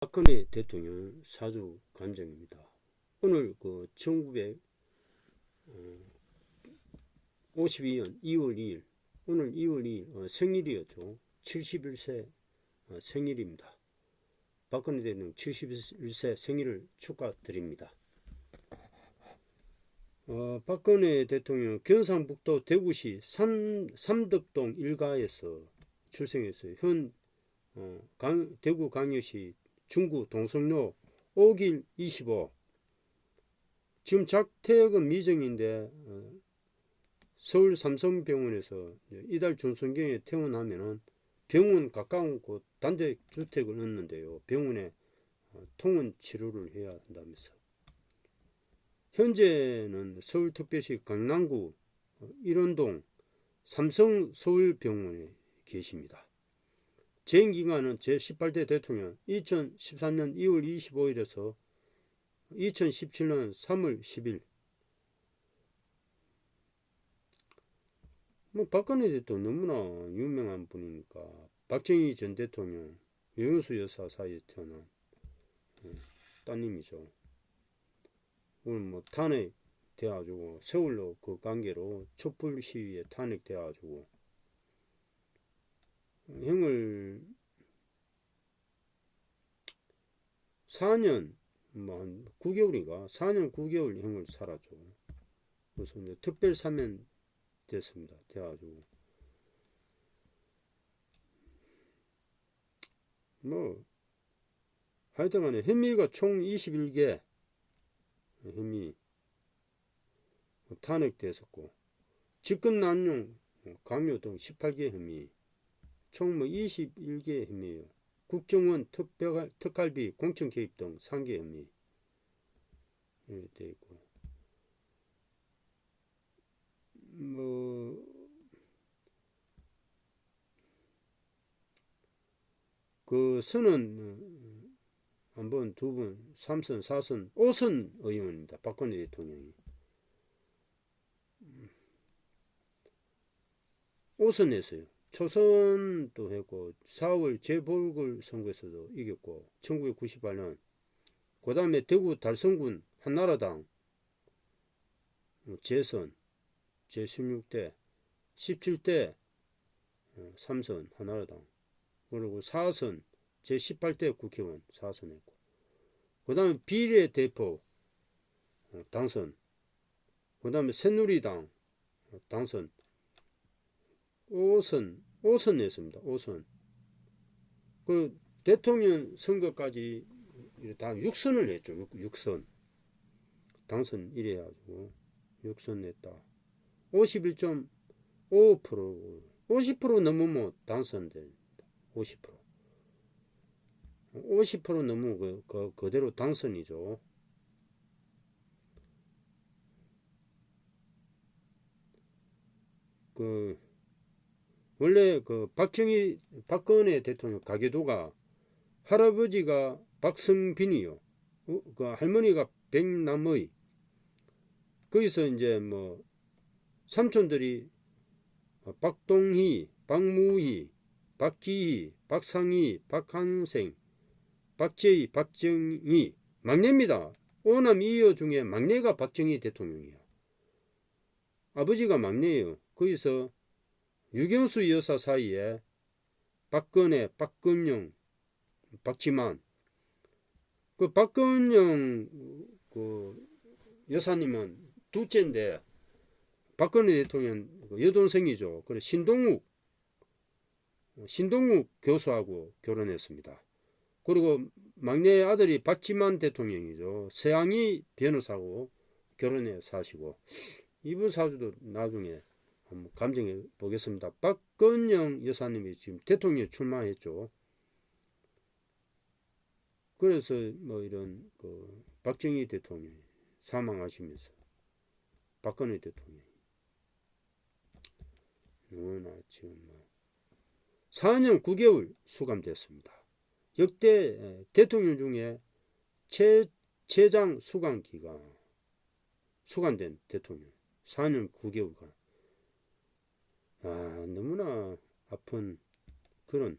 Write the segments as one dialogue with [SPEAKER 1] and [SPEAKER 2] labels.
[SPEAKER 1] 박근혜 대통령 사주 감정입니다. 오늘 그 1952년 2월 2일 오늘 2월 2일 어, 생일이었죠. 71세 어, 생일입니다. 박근혜 대통령 71세 생일을 축하드립니다. 어, 박근혜 대통령 경상북도 대구시 삼, 삼덕동 일가에서 출생했어요. 현 어, 강, 대구 강여시 중구 동성로 5길 25 지금 작택은 미정인데 어, 서울 삼성병원에서 이달 중순경에 퇴원하면은 병원 가까운 곳 단대 주택을 얻는데요. 병원에 어, 통원 치료를 해야 한다면서. 현재는 서울특별시 강남구 어, 일원동 삼성 서울병원에 계십니다. 재임 기간은 제18대 대통령 2013년 2월 25일에서 2017년 3월 10일 뭐 박근혜 대통령 너무나 유명한 분이니까 박정희 전 대통령 여영수 여사 사이에 태어난 예, 따님이죠. 오늘 뭐 탄핵 돼가지고 세월로 그 관계로 촛불 시위에 탄핵 돼가지고 형을 4년 뭐한 9개월인가? 4년 9개월 형을 살았죠. 그래서 이제 특별 사면 됐습니다. 돼가지고. 뭐 하여튼간에 혐의가 총 21개. 혐의 탄핵됐었고. 직권 남용 강요 등 18개 혐의 총뭐 21개 혐의예요. 국정원 특별, 특갈비 공천 개입 등 3개 혐의 이렇게 돼 있고 뭐 그 선은 어, 한 번, 두 번, 삼선, 사선, 오선 의원입니다. 박근혜 대통령이. 오선 했어요. 초선도 했고 4월 재보궐 선거에서도 이겼고 1998년 그 다음에 대구 달성군 한나라당 재선 제16대 17대 삼선 한나라당 그리고 4선 제18대 국회의원 4선 했고 그 다음에 비례 대표 당선 그 다음에 새누리당 당선 5선, 5선 냈습니다. 5선. 그 대통령 선거까지 다 6선을 했죠. 6, 선 당선 1위 해가지고 6선 냈다. 51.5% 50% 넘으면 당선됩니다. 50% 50% 넘으면 그, 그, 그대로 당선이죠. 그 원래 그 박정희 박근혜 대통령 가계도가 할아버지가 박성빈이요. 어, 그 할머니가 백남의. 거기서 이제 뭐 삼촌들이 박동희, 박무희, 박기희, 박상희, 박한생, 박재희, 박정희 막내입니다. 오남 이여 중에 막내가 박정희 대통령이야. 아버지가 막내예요. 거기서 유경수 여사 사이에 박근혜, 박근영, 박지만 그 박근영 그 여사님은 둘째인데 박근혜 대통령 그 여동생이죠. 그래 신동욱 신동욱 교수하고 결혼했습니다. 그리고 막내 아들이 박지만 대통령이죠. 서양희 변호사하고 결혼해 사시고 이분 사주도 나중에 한번 감정해 보겠습니다. 박건영 여사님이 지금 대통령에 출마했죠. 그래서 뭐 이런 그 박정희 대통령이 사망하시면서 박근혜 대통령이 너무나 지금 뭐 4년 9개월 수감됐습니다. 역대 대통령 중에 최, 최장 수감 기간 수감된 대통령 4년 9개월간 아, 너무나 아픈 그런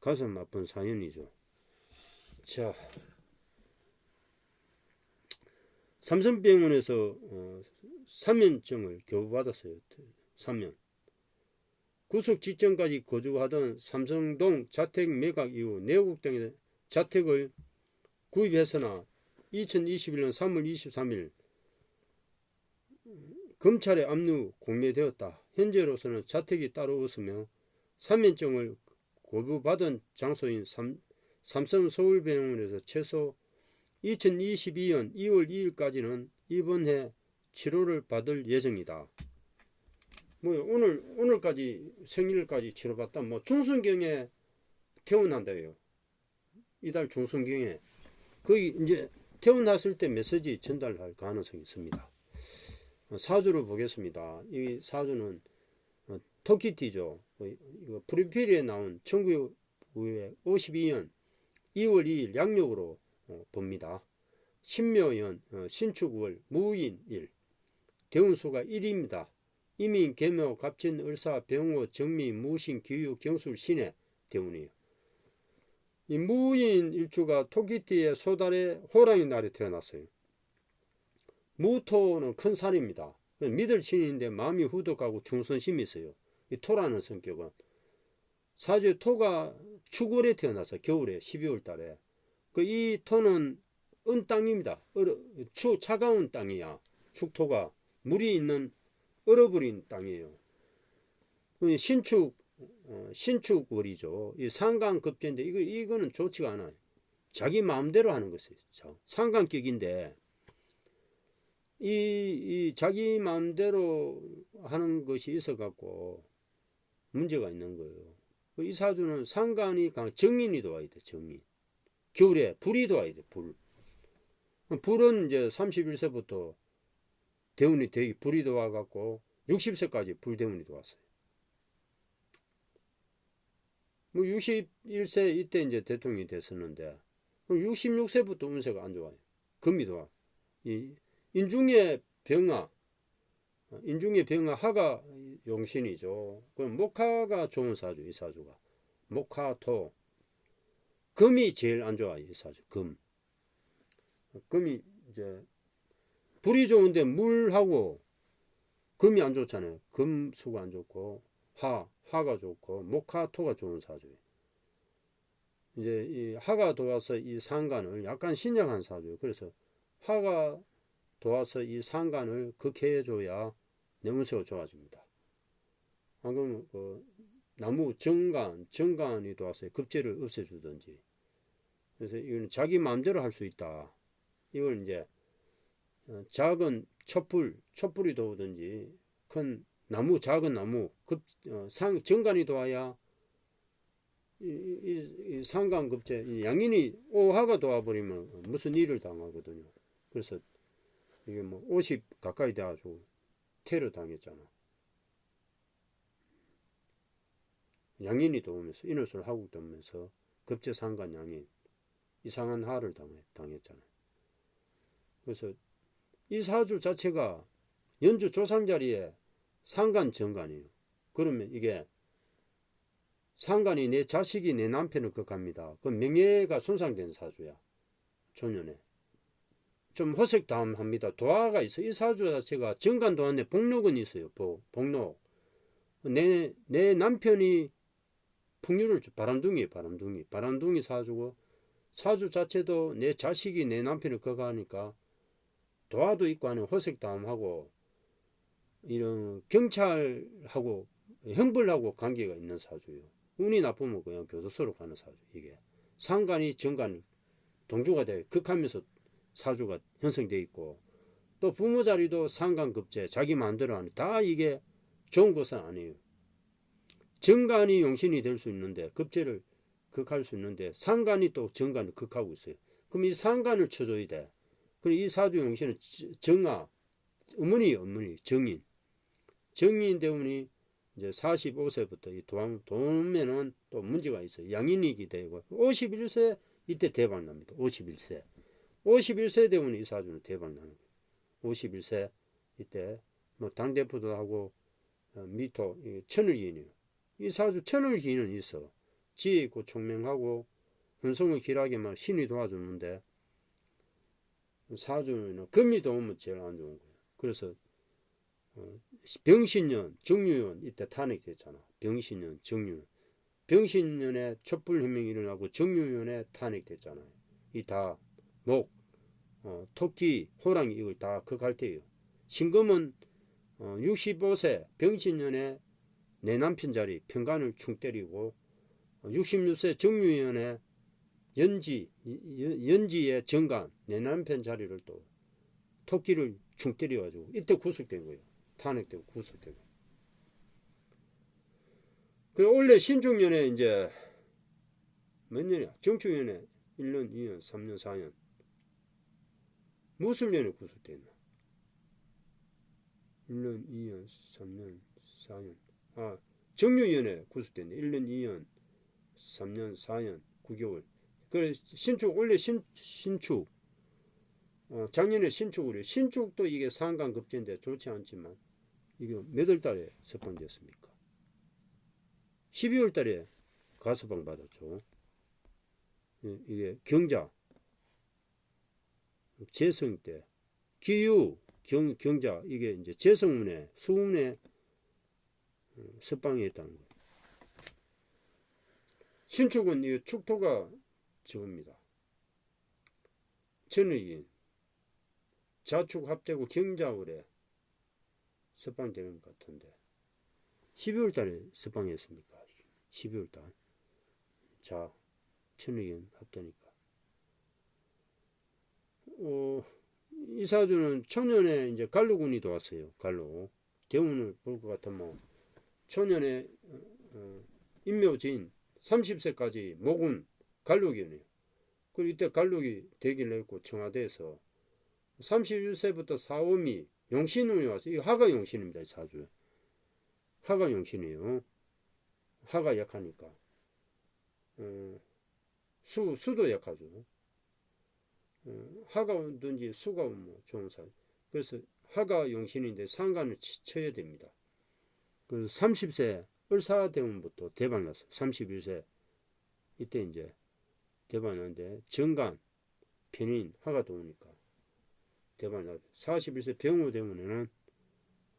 [SPEAKER 1] 가슴 아픈 사연이죠. 자, 삼성병원에서 어, 사면증을 교부받았어요. 3년. 구속 직전까지 거주하던 삼성동 자택 매각 이후 내국 등의 자택을 구입했으나 2021년 3월 23일 검찰에 압류 공개되었다. 현재로서는 자택이 따로 없으며 사면증을 고부받은 장소인 삼, 삼성 서울병원에서 최소 2022년 2월 2일까지는 입원해 치료를 받을 예정이다. 뭐 오늘 오늘까지 생일까지 치료받다 뭐 중순경에 퇴원한다요. 이달 중순경에 거기 이제 퇴원했을 때 메시지 전달할 가능성이 있습니다. 어, 사주를 보겠습니다. 이 사주는 어, 토끼띠죠. 어, 이거 프리필에 나온 1952년 2월 2일 양력으로 봅니다. 신묘연 신축월 무인일 대운수가 1입니다. 이민, 계묘, 갑진, 을사, 병호, 정미, 무신, 기유, 경술, 신의 대운이에요. 이 무인 일주가 토끼띠의 소달의 호랑이 날에 태어났어요. 무토는 큰 살입니다. 믿을 신인데 마음이 후덕하고 중선심이 있어요. 이 토라는 성격은 사주 토가 축월에 태어나서 겨울에 12월 달에 그 이 토는 은 땅입니다. 추 차가운 땅이야. 축토가 물이 있는 얼어버린 땅이에요. 그 신축 어, 신축월이죠. 이 상강급제인데 이거 이거는 좋지가 않아요. 자기 마음대로 하는 것이죠. 상강격인데 이, 이 자기 마음대로 하는 것이 있어 갖고 문제가 있는 거예요. 그이 사주는 상관이 강 정인이 도와야 돼. 정인. 겨울에 불이 도와야 돼. 불. 불은 이제 31세부터 대운이 되기 불이 도와 갖고 60세까지 불대운이 도왔어요. 뭐 61세 이때 이제 대통령이 됐었는데 66세부터 운세가 안 좋아요. 금이 도와. 이 인중의 병화, 인중의 병화 하가 용신이죠. 그럼 목화가 좋은 사주, 이 사주가. 목화토. 금이 제일 안 좋아, 이 사주, 금. 금이 이제, 불이 좋은데 물하고 금이 안 좋잖아요. 금수가 안 좋고, 화, 화가 좋고, 목화토가 좋은 사주예요. 이제 이 화가 도와서 이 상관을 약간 신약한 사주예요. 그래서 화가 도와서 이 상관을 극해줘야 내문세가 좋아집니다. 안 그러면 그 나무 정관, 정관이 도와서 급제를 없애주든지. 그래서 이거는 자기 마음대로 할 수 있다. 이걸 이제 어, 작은 촛불, 촛불이 도우든지 큰 나무, 작은 나무, 급, 어, 상, 정관이 도와야 이, 이, 이 상관급제, 양인이 오화가 도와버리면 무슨 일을 당하거든요. 그래서 이게 뭐 50 가까이 돼가지고 테러 당했잖아. 양인이 도우면서 인월술 하고 도우면서 급제상관 양인 이상한 하를 당했잖아. 그래서 이 사주 자체가 연주 조상 자리에 상관 정관이에요. 그러면 이게 상관이 내 자식이 내 남편을 극합니다. 그 명예가 손상된 사주야. 조년에. 좀 허색담합니다. 도화가 있어. 이 사주 자체가 정관 도 안에 복록은 있어요. 복, 복록. 내, 내 남편이 풍류를 바람둥이 바람둥이 바람둥이 사주고 사주 자체도 내 자식이 내 남편을 거가하니까 도화도 있고 하는 허색담하고 이런 경찰하고 형벌하고 관계가 있는 사주예요. 운이 나쁘면 그냥 교도소로 가는 사주 이게 상관이 정관 동조가 돼 극하면서 사주가 형성되어 있고 또 부모 자리도 상관급제 자기 마음대로 하는 다 이게 좋은 것은 아니에요. 정관이 용신이 될 수 있는데 급제를 극할 수 있는데 상관이 또 정관을 극하고 있어요. 그럼 이 상관을 쳐줘야 돼. 그럼 이 사주 용신은 정아 어머니 어머니 정인 정인 대운이 이제 45세부터 이 도항 도면은 또 문제가 있어요. 양인이기 되고 51세 이때 대박 납니다. 51세. 51세 되면 이 사주는 대박 나는 거예요. 51세 이때 뭐 당대표도 하고 어, 미토 천을기인이에요. 이 사주 천을기인은 있어. 지혜 있고 총명하고 hun성을 길하게만 신이 도와주는데 사주는 금이 도우면 제일 안 좋은 거예요. 그래서 어, 병신년, 정유년 이때 탄핵됐잖아. 병신년, 정유년. 병신년에 촛불혁명이 일어나고 정유년에 탄핵됐잖아요. 이 다 목, 어, 토끼, 호랑이 이걸 다 극할때예요. 신금은 어, 65세 병신년에 내 남편 자리 평간을 충 때리고 66세 정유년에 연지 연- 연지의 정간 내 남편 자리를 또 토끼를 충 때려가지고 이때 구속된 거예요. 탄핵되고 구속되고. 그 원래 신중년에 이제 몇 년이야? 정축년에 1년, 2년, 3년, 4년 무슨 년에 구속됐나? 1년, 2년, 3년, 4년. 아, 정유년에 구속됐네. 1년, 2년, 3년, 4년, 9개월. 그래 신축 원래 신 신축 어, 작년에 신축으로 신축도 이게 상간급제인데 좋지 않지만 이게 몇 월 달에 석방됐습니까? 12월 달에 가서방 받았죠. 예, 이게 경자 재성 때 기유 경, 경자 이게 이제 재성문에 수문에 어, 석방이 있다는 거예요. 신축은 이 축토가 적습니다. 천의인 자축 합되고 경자월에 석방되는 것 같은데 12월 달에 석방했습니까? 12월 달. 자, 천의인 합되니까. 어, 이 사주는 초년에 이제 갈로군이 도왔어요. 갈로. 대운을 볼 것 같으면 초년에 어, 어, 인묘진 30세까지 목은 갈록이네요. 그리고 이때 갈록이 되기를 했고 청와대에서 31세부터 사오미 용신운이 와서 이거 하가 용신입니다. 이 사주. 하가 용신이에요. 하가 약하니까. 어, 수 수도 약하죠. 어, 하가 오든지 수가 오면 좋은 사. 그래서 하가 용신인데 상관을 치- 쳐야 됩니다. 그래서 30세 을사대운부터 대박 났어. 31세 이때 이제 대박 났는데 정간 편인 하가 도우니까 대박 나. 41세 병호 대운에는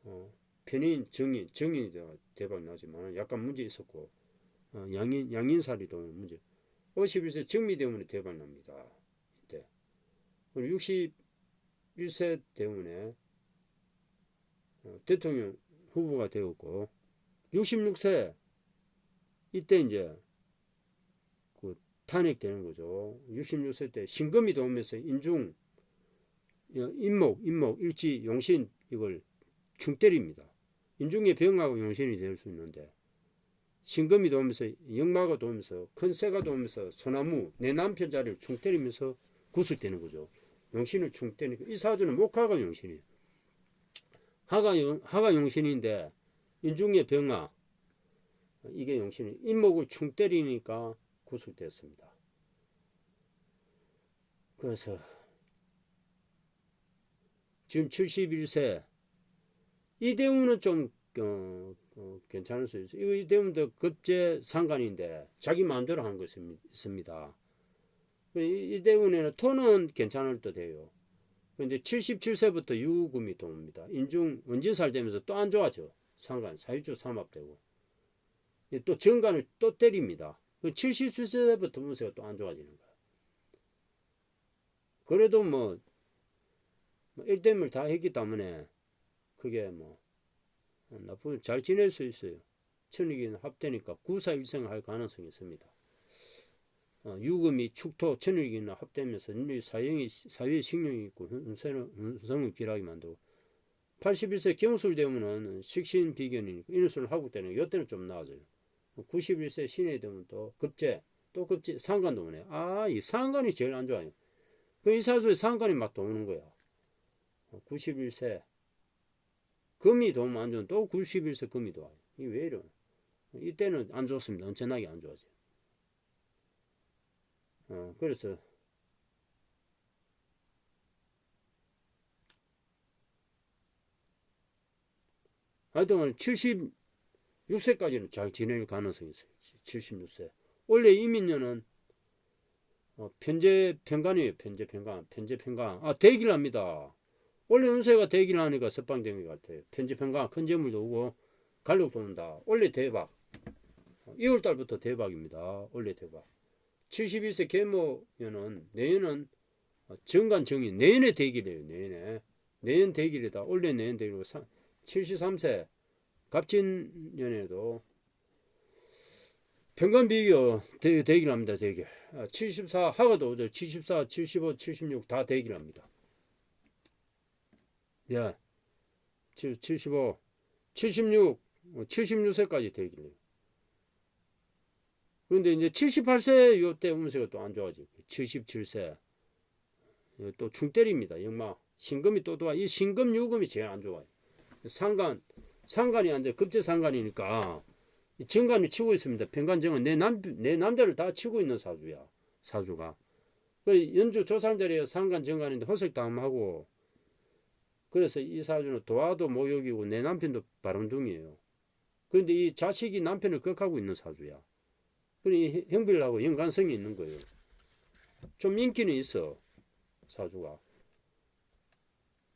[SPEAKER 1] 어, 편인 정인 정인이 돼 대박 나지만 약간 문제 있었고 어, 양인 양인살이 도우면 문제. 51세 정미 대운에 대박 납니다. 이때 그리고 61세 대운에 어, 대통령 후보가 되었고 66세 이때 이제 그 탄핵되는 거죠. 66세 때 신금이 도우면서 인중 어, 인목 인목 일지 용신 이걸 충 때립니다. 인중의 병하고 용신이 될 수 있는데 신금이 도우면서 역마가 도우면서 큰 새가 도우면서 소나무 내 남편 자리를 충 때리면서 구속되는 거죠. 용신을 충 때리니까 이 사주는 목화가 용신이에요. 하가 용, 하가 용신인데 인중의 병화 이게 용신이 인목을 충 때리니까 구속됐습니다. 그래서 지금 71세 이대우는 좀 어, 어, 괜찮을 수 있어요. 이거 이대우도 급제 상관인데 자기 마음대로 것이 있습니다. 이- 이대우에는 토는 괜찮을 듯 해요. 근데 77세부터 유금이 도옵니다. 인중 원진살 되면서 또 안 좋아져. 상간 사유주 삼합되고 이또 정관을 또 때립니다. 77세부터 문세가 또 안 좋아지는 거야. 그래도 뭐, 뭐 일대물 다 했기 때문에 그게 뭐 나쁘게 잘 지낼 수 있어요. 천이긴 합되니까 구사일생할 가능성이 있습니다. 어, 유금이 축토 천일기나 합되면서 인류 사형이 사회의 식령이 있고 hun성을, hun성을 길하게 만들고 81세 경술 되면은 식신 비견이니까 인술 하고 때는 이때는 좀 나아져요. 91세 신의 되면 또 급제 또 급제 상관도 오네. 아이 상관이 제일 안 좋아요. 그 이 사주에 상관이 막 도는 거야. 91세 금이 도면 안 좋은 또 91세 금이 도와요. 이게 왜 이래? 이때는 안 좋습니다. 엄청나게 안 좋아져. 어, 그래서 하여튼 76세까지는 잘 지낼 가능성이 있어요. 76세. 원래 이민년은 어, 편제 편관이에요. 편제 편관, 편제 편관. 아 대기를 합니다. 원래 운세가 대기를 하니까 석방된 것 같아요. 편제 편관, 큰 재물도 오고 갈록도 온다. 원래 대박. 2월 달부터 대박입니다. 원래 대박. 71세 계모년은 내년은 정관 정인 내년에 대기래요. 내년에 내년 대기이다. 원래 내년 대기고 73세 갑진년에도 평관 비교 대, 대기를 합니다. 대기. 74 하가도 오죠. 74, 75, 76 다 대기를 합니다. 예. 75, 76, 76세까지 대기를 해요. 그런데 이제 78세 요때 운세가 또 안 좋아지고 77세 또 중때립니다. 영마 신금이 또 도와 이 신금 유금이 제일 안 좋아요. 상간 상간이 안 돼. 급제 상간이니까 정관이 치고 있습니다. 평관정은 내 남 내 남자를 다 치고 있는 사주야. 사주가. 그 연주 조상자리에 상간 정관인데 허석담하고 그래서 이 사주는 도화도 모욕이고 내 남편도 바람둥이에요. 그런데 이 자식이 남편을 극하고 있는 사주야. 그러니 형별하고 연관성이 있는 거예요. 좀 인기는 있어 사주가.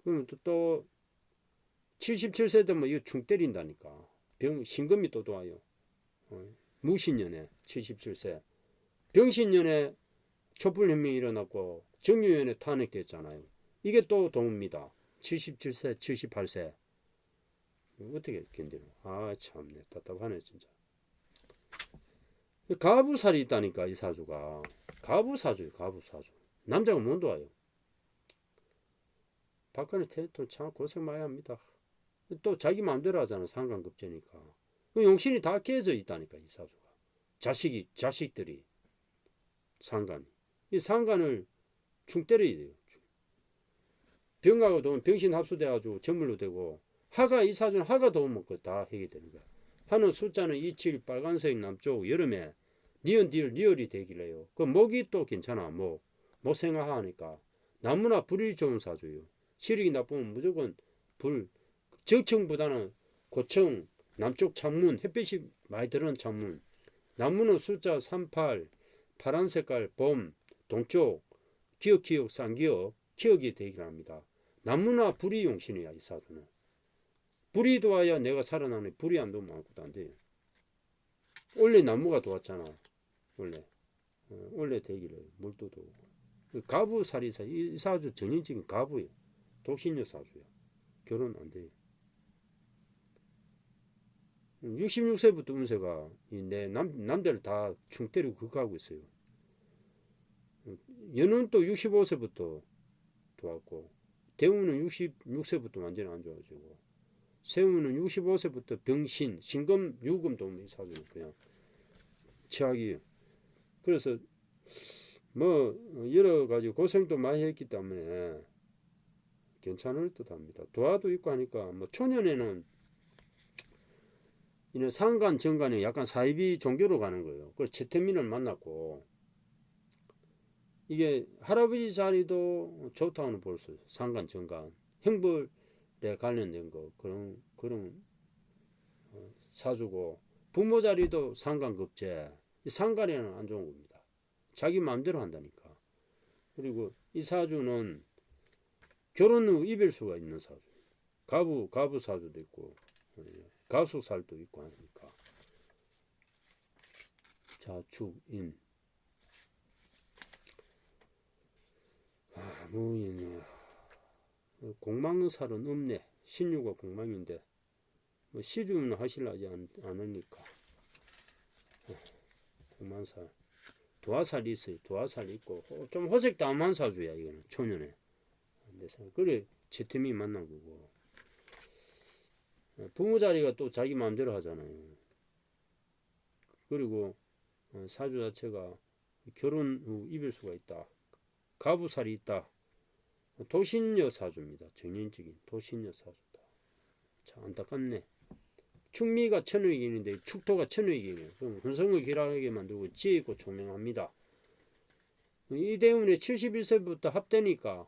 [SPEAKER 1] 그러면 또, 또 77세 되면 이거 중 때린다니까. 병 신금이 또 도와요. 어, 무신년에 77세. 병신년에 촛불혁명이 일어났고 정유연에 탄핵됐잖아요. 이게 또 도움입니다. 77세, 78세. 어떻게 견디노? 아 참네 답답하네 진짜. 가부살이 있다니까 이 사주가. 가부사주예요 가부사주. 남자가 못 도와요. 박근혜 대통령 참 고생 많이 합니다. 또 자기 마음대로 하잖아 상관급제니까. 그 용신이 다 깨져 있다니까 이 사주가. 자식이 자식들이 상관. 이 상관을 충 때려야 돼요. 병하고 도면 병신 합수돼가지고 전물로 되고 하가 이 사주는 하가 도움 먹다 하게 되는 거야. 하는 숫자는 27 빨간색 남쪽 여름에 니은 디을 리얼이 되길래 해요. 그 목이 또 괜찮아. 목. 목 생각하니까. 나무나 불이 좋은 사주요. 시력이 나쁘면 무조건 불. 정층보다는 고층, 남쪽 창문, 햇빛이 많이 들어오는 창문. 나무는 숫자 38, 파란 색깔, 봄, 동쪽, 기억, 기억, 쌍기억, 기억이 되기를 합니다. 나무나 불이 용신이야, 이 사주는. 불이 도와야 내가 살아나는 불이 안 도면 아무것도 안 돼요. 원래 나무가 도왔잖아. 원래. 어, 원래 되기를 물도도 오고. 가부 살이사, 이 사주 전인적인 가부예요. 독신녀 사주야. 결혼 안 돼요. 66세부터 운세가 내 남, 남자를 다 충때리고 극하고 있어요. 연은 또 65세부터 도왔고, 대우는 66세부터 완전히 안 좋아지고, 세우는 65세부터 병신, 신금, 유금 도움이 그냥 최악이에요. 그래서 뭐 여러 가지 고생도 많이 했기 때문에 괜찮을 듯합니다. 도화도 있고 하니까 뭐 초년에는 이는 상간 정간에 약간 사이비 종교로 가는 거예요. 그 최태민을 만났고 이게 할아버지 자리도 좋다고는 볼 수 있어요. 상간 정간 형벌 에 관련된 거 그런 그런 어, 사주고 부모 자리도 상간급제 상간에는 안 좋은 겁니다. 자기 마음대로 한다니까. 그리고 이 사주는 결혼 후 이별수가 있는 사주. 가부 가부 사주도 있고 예. 가수살도 있고 하니까 자축인 아 무인 공망살은 없네. 신유가 공망인데 뭐 시주는 하실라지 않으니까. 어, 공망살. 도화살이 있어요. 도화살이 있고. 좀 호색 담한 사주야 이거는. 초년에. 그래 제템이 만난 거고 부모 자리가 또 자기 마음대로 하잖아요. 그리고 어, 사주 자체가 결혼 후 이별수가 있다. 가부살이 있다. 도신여 사주입니다. 정년적인 도신여 사주다. 참 안타깝네. 충미가 천의견인데 축토가 천의견이에요. 그럼 hun성을 길하게 만들고 지혜 있고 총명합니다. 이 때문에 71세부터 합되니까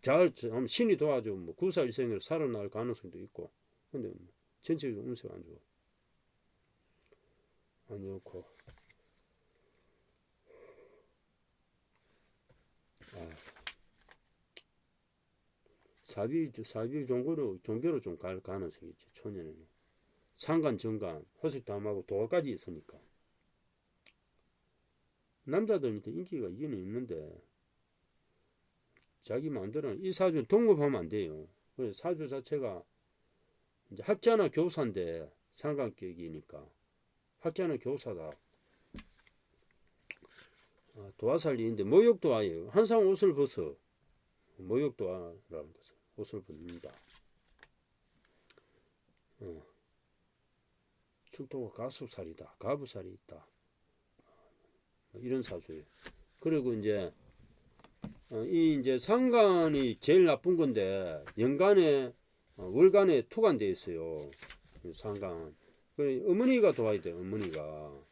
[SPEAKER 1] 뭐잘 신이 도와주면 뭐 구사일생을 살아날 가능성도 있고 근데 뭐 전체적으로 운세가 안 좋아. 안 좋고. 사비, 사비 종교로, 종교로 좀 갈 가능성이 있지, 초년에는. 상간, 정간, 허술담하고 도화까지 있으니까. 남자들한테 인기가 있기는 있는데, 자기 마음대로 이 사주 동급하면 안 돼요. 사주 자체가 이제 학자나 교사인데 상관격이니까 학자나 교사다. 아, 도화살리인데 모욕도화예요. 항상 옷을 벗어 모욕도화라는 것은 옷을 벗는다. 어. 축토가 가수살이다. 가부살이 있다. 이런 사주예요. 그리고 이제 어, 이 이제 상간이 제일 나쁜 건데 연간에 어, 월간에 투간돼 있어요. 이 상간. 어머니가 도와야 돼. 어머니가.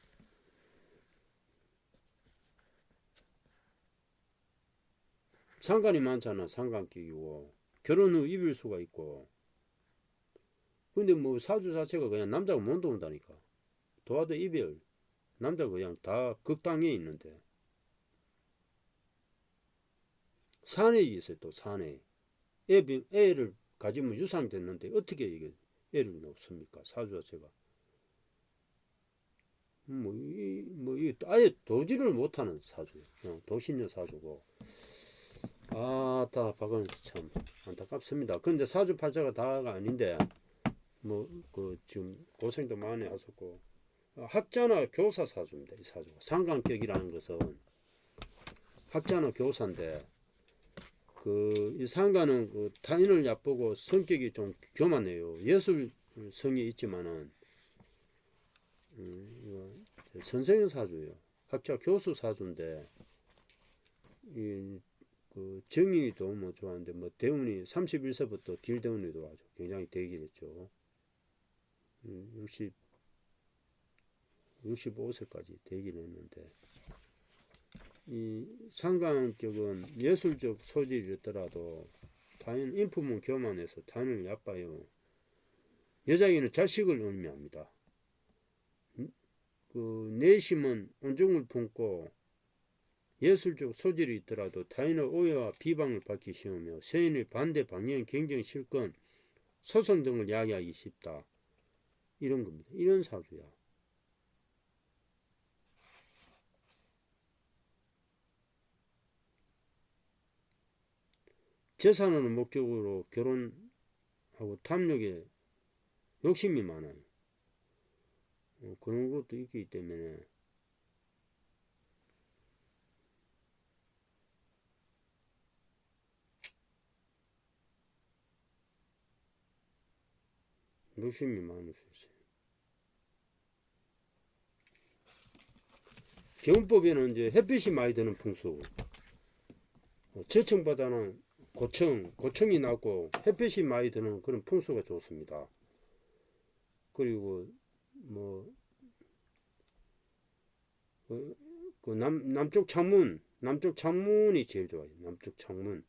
[SPEAKER 1] 상간이 많잖아. 상간격이고 결혼 후 입을 수가 있고. 근데 뭐 사주 자체가 그냥 남자가 못 도운다니까. 도와도 이별. 남자 그냥 다 극당에 있는데. 사내에 있어요 또 사내 애, 애를 가지면 유상 됐는데 어떻게 이게 애를 놓습니까 사주 자체가 뭐, 이, 뭐, 이, 아예 도지를 못하는 사주예요. 그냥 도신녀 사주고. 아, 다, 박은 참 안타깝습니다. 근데 사주 팔자가 다가 아닌데, 뭐, 그, 지금 고생도 많이 하셨고, 학자나 교사 사주입니다. 이 사주가. 상관격이라는 것은 학자나 교사인데, 그, 이 상가는 그 타인을 얕보고 성격이 좀 교만해요. 예술 성이 있지만은, 음, 선생님 사주예요. 학자 교수 사주인데, 이, 그 정인이도 뭐 좋아하는데, 뭐 대운이 31세부터 길대운이도 아주 굉장히 대기했죠. 음, 60, 65세까지 대기를 했는데, 이 상관격은 예술적 소질이었더라도 타인 인품은 교만해서 타인을 얕봐요. 여자에게는 자식을 의미합니다. 그 내심은 온중을 품고 예술적 소질이 있더라도 타인의 오해와 비방을 받기 쉬우며 세인의 반대 방향 경쟁 실권 소송 등을 야기하기 쉽다. 이런 겁니다. 이런 사주야. 재산을 목적으로 결혼하고 탐욕에 욕심이 많아요. 어, 그런 것도 있기 때문에 수 있어요. 개운법에는 이제 햇빛이 많이 드는 풍수, 어, 저층보다는 고층, 고층이 낮고 햇빛이 많이 드는 그런 풍수가 좋습니다. 그리고 뭐, 그, 그 남, 남쪽 창문, 남쪽 창문이 제일 좋아요. 남쪽 창문.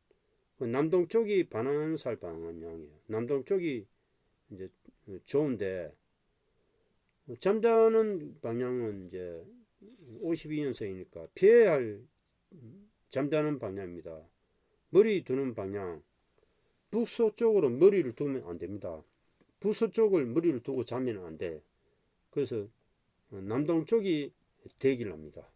[SPEAKER 1] 그 남동 쪽이 반환살 방향이에요. 남동 쪽이 이제 좋은데, 잠자는 방향은 이제 52년생이니까 피해야 할 잠자는 방향입니다. 머리 두는 방향, 북서쪽으로 머리를 두면 안 됩니다. 북서쪽을 머리를 두고 자면 안 돼. 그래서 남동 쪽이 대기를 합니다.